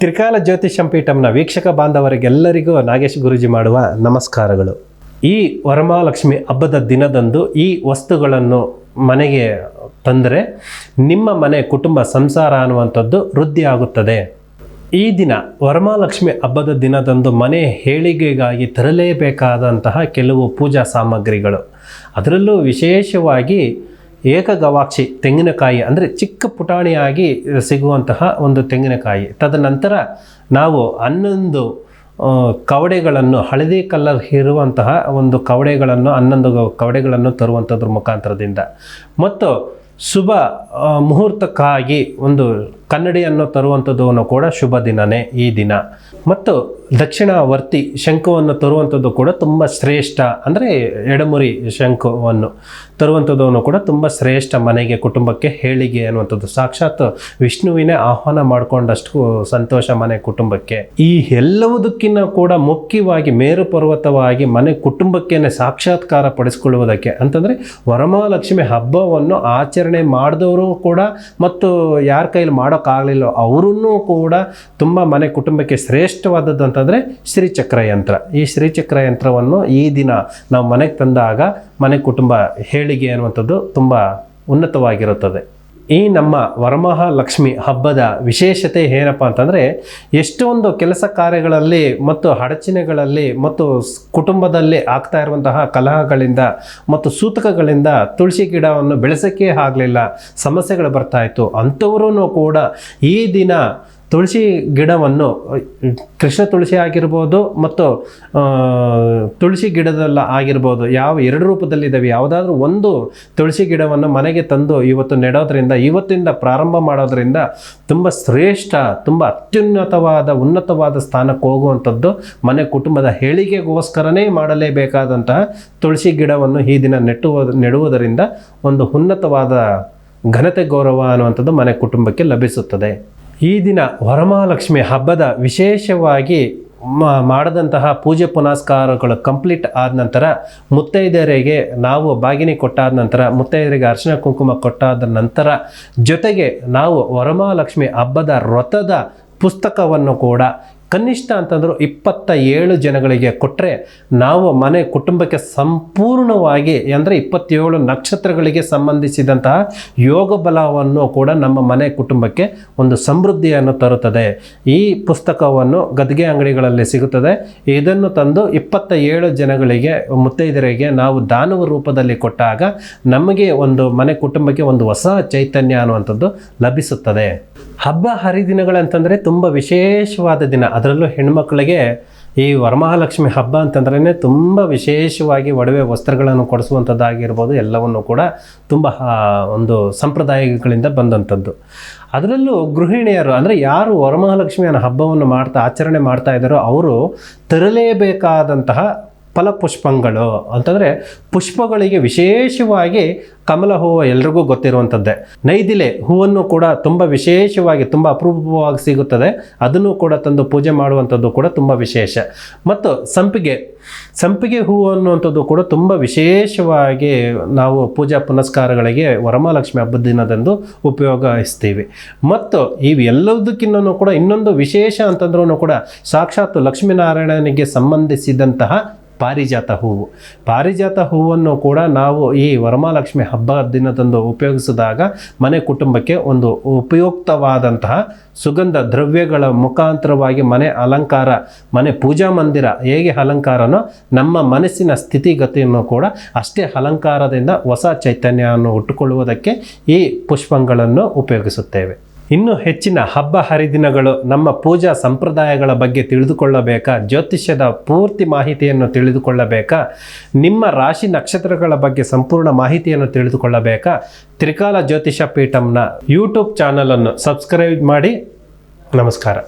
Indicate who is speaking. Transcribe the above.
Speaker 1: ತ್ರಿಕಾಲ ಜ್ಯೋತಿಷಂ ಪೀಠಂನ ವೀಕ್ಷಕ ಬಾಂಧವರಿಗೆಲ್ಲರಿಗೂ ನಾಗೇಶ್ ಗುರುಜಿ ಮಾಡುವ ನಮಸ್ಕಾರಗಳು. ಈ ವರಮಹಾಲಕ್ಷ್ಮಿ ಹಬ್ಬದ ದಿನದಂದು ಈ ವಸ್ತುಗಳನ್ನು ಮನೆಗೆ ತಂದರೆ ನಿಮ್ಮ ಮನೆ ಕುಟುಂಬ ಸಂಸಾರ ಅನ್ನುವಂಥದ್ದು ವೃದ್ಧಿ ಆಗುತ್ತದೆ. ಈ ದಿನ ವರಮಹಾಲಕ್ಷ್ಮಿ ಹಬ್ಬದ ದಿನದಂದು ಮನೆ ಹೇಳಿಗೆಗಾಗಿ ತರಲೇಬೇಕಾದಂತಹ ಕೆಲವು ಪೂಜಾ ಸಾಮಗ್ರಿಗಳು. ಅದರಲ್ಲೂ ವಿಶೇಷವಾಗಿ ಏಕಗವಾಕ್ಷಿ ತೆಂಗಿನಕಾಯಿ ಅಂದರೆ ಚಿಕ್ಕ ಪುಟಾಣಿಯಾಗಿ ಸಿಗುವಂತಹ ಒಂದು ತೆಂಗಿನಕಾಯಿ. ತದನಂತರ ನಾವು ಹನ್ನೊಂದು ಕವಡೆಗಳನ್ನು, ಹಳದಿ ಕಲರ್ ಇರುವಂತಹ ಒಂದು ಕವಡೆಗಳನ್ನು, ಹನ್ನೊಂದು ಕವಡೆಗಳನ್ನು ತರುವಂಥದ್ರ ಮುಖಾಂತರದಿಂದ. ಮತ್ತು ಶುಭ ಮುಹೂರ್ತಕ್ಕಾಗಿ ಒಂದು ಕನ್ನಡಿಯನ್ನು ತರುವಂಥದ್ದು ಕೂಡ ಶುಭ ದಿನನೇ ಈ ದಿನ. ಮತ್ತು ದಕ್ಷಿಣಾವರ್ತಿ ಶಂಖವನ್ನು ತರುವಂಥದ್ದು ಕೂಡ ತುಂಬ ಶ್ರೇಷ್ಠ, ಅಂದರೆ ಎಡಮುರಿ ಶಂಖವನ್ನು ತರುವಂಥದ್ದು ಕೂಡ ತುಂಬ ಶ್ರೇಷ್ಠ ಮನೆಗೆ, ಕುಟುಂಬಕ್ಕೆ ಹೇಳಿಗೆ ಅನ್ನುವಂಥದ್ದು. ಸಾಕ್ಷಾತ್ ವಿಷ್ಣುವಿನೇ ಆಹ್ವಾನ ಮಾಡಿಕೊಂಡಷ್ಟು ಸಂತೋಷ ಮನೆ ಕುಟುಂಬಕ್ಕೆ. ಈ ಎಲ್ಲವುದಕ್ಕಿನ್ನ ಕೂಡ ಮುಖ್ಯವಾಗಿ ಮೇರು ಪರ್ವತವಾಗಿ ಮನೆ ಕುಟುಂಬಕ್ಕೇನೆ ಸಾಕ್ಷಾತ್ಕಾರ ಪಡಿಸ್ಕೊಳ್ಳುವುದಕ್ಕೆ ಅಂತಂದರೆ ವರಮಹಾಲಕ್ಷ್ಮಿ ಹಬ್ಬವನ್ನು ಆಚರಣೆ ಮಾಡಿದವರು ಕೂಡ ಮತ್ತು ಯಾರ ಕೈಲಿ ಮಾಡೋಕ್ಕಾಗಲಿಲ್ಲ ಅವರನ್ನು ಕೂಡ ತುಂಬ ಮನೆ ಕುಟುಂಬಕ್ಕೆ ಶ್ರೇಷ್ಠವಾದದ್ದು ಅಂತಂದರೆ ಶ್ರೀಚಕ್ರ ಯಂತ್ರ. ಈ ಶ್ರೀಚಕ್ರ ಯಂತ್ರವನ್ನು ಈ ದಿನ ನಾವು ಮನೆಗೆ ತಂದಾಗ ಮನೆ ಕುಟುಂಬ ಹೇಳಿಗೆ ಅನ್ನುವಂಥದ್ದು ತುಂಬ ಉನ್ನತವಾಗಿರುತ್ತದೆ. ಈ ನಮ್ಮ ವರಮಹಾಲಕ್ಷ್ಮಿ ಹಬ್ಬದ ವಿಶೇಷತೆ ಏನಪ್ಪ ಅಂತಂದರೆ, ಎಷ್ಟೊಂದು ಕೆಲಸ ಕಾರ್ಯಗಳಲ್ಲಿ ಮತ್ತು ಅಡಚಣೆಗಳಲ್ಲಿ ಮತ್ತು ಕುಟುಂಬದಲ್ಲಿ ಆಗ್ತಾ ಇರುವಂತಹ ಕಲಹಗಳಿಂದ ಮತ್ತು ಸೂತಕಗಳಿಂದ ತುಳಸಿ ಗಿಡವನ್ನು ಬೆಳೆಸೋಕ್ಕೆ ಆಗಲಿಲ್ಲ, ಸಮಸ್ಯೆಗಳು ಬರ್ತಾಯಿತ್ತು ಅಂಥವರೂ ಕೂಡ ಈ ದಿನ ತುಳಸಿ ಗಿಡವನ್ನು, ಕೃಷ್ಣ ತುಳಸಿ ಆಗಿರ್ಬೋದು ಮತ್ತು ತುಳಸಿ ಗಿಡದಲ್ಲ ಆಗಿರ್ಬೋದು, ಯಾವ ಎರಡು ರೂಪದಲ್ಲಿದ್ದಾವೆ, ಯಾವುದಾದ್ರೂ ಒಂದು ತುಳಸಿ ಗಿಡವನ್ನು ಮನೆಗೆ ತಂದು ಇವತ್ತು ನೆಡೋದ್ರಿಂದ, ಇವತ್ತಿಂದ ಪ್ರಾರಂಭ ಮಾಡೋದ್ರಿಂದ ತುಂಬ ಶ್ರೇಷ್ಠ, ತುಂಬ ಅತ್ಯುನ್ನತವಾದ, ಉನ್ನತವಾದ ಸ್ಥಾನಕ್ಕೆ ಹೋಗುವಂಥದ್ದು ಮನೆ ಕುಟುಂಬದ ಹೇಳಿಕೆಗೋಸ್ಕರನೇ ಮಾಡಲೇಬೇಕಾದಂತಹ ತುಳಸಿ ಗಿಡವನ್ನು ಈ ದಿನ ನೆಟ್ಟುವ, ನೆಡುವುದರಿಂದ ಒಂದು ಉನ್ನತವಾದ ಘನತೆ ಗೌರವ ಅನ್ನುವಂಥದ್ದು ಮನೆ ಕುಟುಂಬಕ್ಕೆ ಲಭಿಸುತ್ತದೆ. ಈ ದಿನ ವರಮಹಾಲಕ್ಷ್ಮಿ ಹಬ್ಬದ ವಿಶೇಷವಾಗಿ ಮಾಡದಂತಹ ಪೂಜೆ ಪುನಸ್ಕಾರಗಳು ಕಂಪ್ಲೀಟ್ ಆದ ನಂತರ ಮುತ್ತೈದೆಯರಿಗೆ ನಾವು ಬಾಗಿನಿ ಕೊಟ್ಟಾದ ನಂತರ ಮುತ್ತೈದರಿಗೆ ಅರ್ಶಿನ ಕುಂಕುಮ ಕೊಟ್ಟಾದ ನಂತರ ಜೊತೆಗೆ ನಾವು ವರಮಹಾಲಕ್ಷ್ಮಿ ಹಬ್ಬದ ವ್ರತದ ಪುಸ್ತಕವನ್ನು ಕೂಡ ಕನಿಷ್ಠ ಅಂತಂದರೂ ಇಪ್ಪತ್ತ ಏಳು ಜನಗಳಿಗೆ ಕೊಟ್ಟರೆ ನಾವು ಮನೆ ಕುಟುಂಬಕ್ಕೆ ಸಂಪೂರ್ಣವಾಗಿ ಅಂದರೆ ಇಪ್ಪತ್ತೇಳು ನಕ್ಷತ್ರಗಳಿಗೆ ಸಂಬಂಧಿಸಿದಂತಹ ಯೋಗ ಬಲವನ್ನು ಕೂಡ ನಮ್ಮ ಮನೆ ಕುಟುಂಬಕ್ಕೆ ಒಂದು ಸಮೃದ್ಧಿಯನ್ನು ತರುತ್ತದೆ. ಈ ಪುಸ್ತಕವನ್ನು ಗದ್ಗೆ ಅಂಗಡಿಗಳಲ್ಲಿ ಸಿಗುತ್ತದೆ. ಇದನ್ನು ತಂದು ಇಪ್ಪತ್ತ ಏಳು ಜನಗಳಿಗೆ ಮುತ್ತೈದರಿಗೆ ನಾವು ದಾನವ ರೂಪದಲ್ಲಿ ಕೊಟ್ಟಾಗ ನಮಗೆ ಒಂದು ಮನೆ ಕುಟುಂಬಕ್ಕೆ ಒಂದು ಹೊಸ ಚೈತನ್ಯ ಅನ್ನುವಂಥದ್ದು ಲಭಿಸುತ್ತದೆ. ಹಬ್ಬ ಹರಿದಿನಗಳಂತಂದರೆ ತುಂಬ ವಿಶೇಷವಾದ ದಿನ. ಅದರಲ್ಲೂ ಹೆಣ್ಮಕ್ಳಿಗೆ ಈ ವರಮಹಾಲಕ್ಷ್ಮಿ ಹಬ್ಬ ಅಂತಂದ್ರೇ ತುಂಬ ವಿಶೇಷವಾಗಿ ಒಡವೆ ವಸ್ತ್ರಗಳನ್ನು ಕೊಡಿಸುವಂಥದ್ದಾಗಿರ್ಬೋದು, ಎಲ್ಲವನ್ನು ಕೂಡ ತುಂಬ ಒಂದು ಸಂಪ್ರದಾಯಗಳಿಂದ ಬಂದಂಥದ್ದು. ಅದರಲ್ಲೂ ಗೃಹಿಣಿಯರು, ಅಂದರೆ ಯಾರು ವರಮಹಾಲಕ್ಷ್ಮಿಯನ್ನು ಹಬ್ಬವನ್ನು ಮಾಡ್ತಾ ಆಚರಣೆ ಮಾಡ್ತಾ ಇದ್ದಾರೋ, ಅವರು ತರಲೇಬೇಕಾದಂತಹ ಫಲಪುಷ್ಪಗಳು ಅಂತಂದರೆ ಪುಷ್ಪಗಳಿಗೆ ವಿಶೇಷವಾಗಿ ಕಮಲ ಹೂವು ಎಲ್ರಿಗೂ ಗೊತ್ತಿರುವಂಥದ್ದೇ ನೈದಿಲೆ ಹೂವನ್ನು ಕೂಡ ತುಂಬ ವಿಶೇಷವಾಗಿ, ತುಂಬ ಅಪರೂಪವಾಗಿ ಸಿಗುತ್ತದೆ. ಅದನ್ನು ಕೂಡ ತಂದು ಪೂಜೆ ಮಾಡುವಂಥದ್ದು ಕೂಡ ತುಂಬ ವಿಶೇಷ. ಮತ್ತು ಸಂಪಿಗೆ ಸಂಪಿಗೆ ಹೂವು ಅನ್ನುವಂಥದ್ದು ಕೂಡ ತುಂಬ ವಿಶೇಷವಾಗಿ ನಾವು ಪೂಜಾ ಪುನಸ್ಕಾರಗಳಿಗೆ ವರಮಹಾಲಕ್ಷ್ಮಿ ಹಬ್ಬದ ದಿನದಂದು ಉಪಯೋಗಿಸ್ತೀವಿ. ಮತ್ತು ಇವೆಲ್ಲದಕ್ಕಿಂತ ಕೂಡ ಇನ್ನೊಂದು ವಿಶೇಷ ಅಂತಂದ್ರೂ ಕೂಡ ಸಾಕ್ಷಾತ್ ಲಕ್ಷ್ಮೀನಾರಾಯಣನಿಗೆ ಸಂಬಂಧಿಸಿದಂತಹ ಪಾರಿಜಾತ ಹೂವು. ಪಾರಿಜಾತ ಹೂವನ್ನು ಕೂಡ ನಾವು ಈ ವರಮಹಾಲಕ್ಷ್ಮಿ ಹಬ್ಬ ದಿನದಂದು ಉಪಯೋಗಿಸಿದಾಗ ಮನೆ ಕುಟುಂಬಕ್ಕೆ ಒಂದು ಉಪಯುಕ್ತವಾದಂತಹ ಸುಗಂಧ ದ್ರವ್ಯಗಳ ಮುಖಾಂತರವಾಗಿ ಮನೆ ಅಲಂಕಾರ, ಮನೆ ಪೂಜಾ ಮಂದಿರ ಹೇಗೆ ಅಲಂಕಾರನೋ ನಮ್ಮ ಮನಸ್ಸಿನ ಸ್ಥಿತಿಗತಿಯನ್ನು ಕೂಡ ಅಷ್ಟೇ ಅಲಂಕಾರದಿಂದ ಹೊಸ ಚೈತನ್ಯವನ್ನು ಉಟ್ಟುಕೊಳ್ಳುವುದಕ್ಕೆ ಈ ಪುಷ್ಪಗಳನ್ನು ಉಪಯೋಗಿಸುತ್ತೇವೆ. ಇನ್ನು ಹೆಚ್ಚಿನ ಹಬ್ಬ ಹರಿದಿನಗಳು ನಮ್ಮ ಪೂಜಾ ಸಂಪ್ರದಾಯಗಳ ಬಗ್ಗೆ ತಿಳಿದುಕೊಳ್ಳಬೇಕಾ? ಜ್ಯೋತಿಷ್ಯದ ಪೂರ್ತಿ ಮಾಹಿತಿಯನ್ನು ತಿಳಿದುಕೊಳ್ಳಬೇಕಾ? ನಿಮ್ಮ ರಾಶಿ ನಕ್ಷತ್ರಗಳ ಬಗ್ಗೆ ಸಂಪೂರ್ಣ ಮಾಹಿತಿಯನ್ನು ತಿಳಿದುಕೊಳ್ಳಬೇಕಾ? ತ್ರಿಕಾಲ ಜ್ಯೋತಿಷ ಪೀಠಂನ ಯೂಟ್ಯೂಬ್ ಚಾನಲನ್ನು ಸಬ್ಸ್ಕ್ರೈಬ್ ಮಾಡಿ. ನಮಸ್ಕಾರ.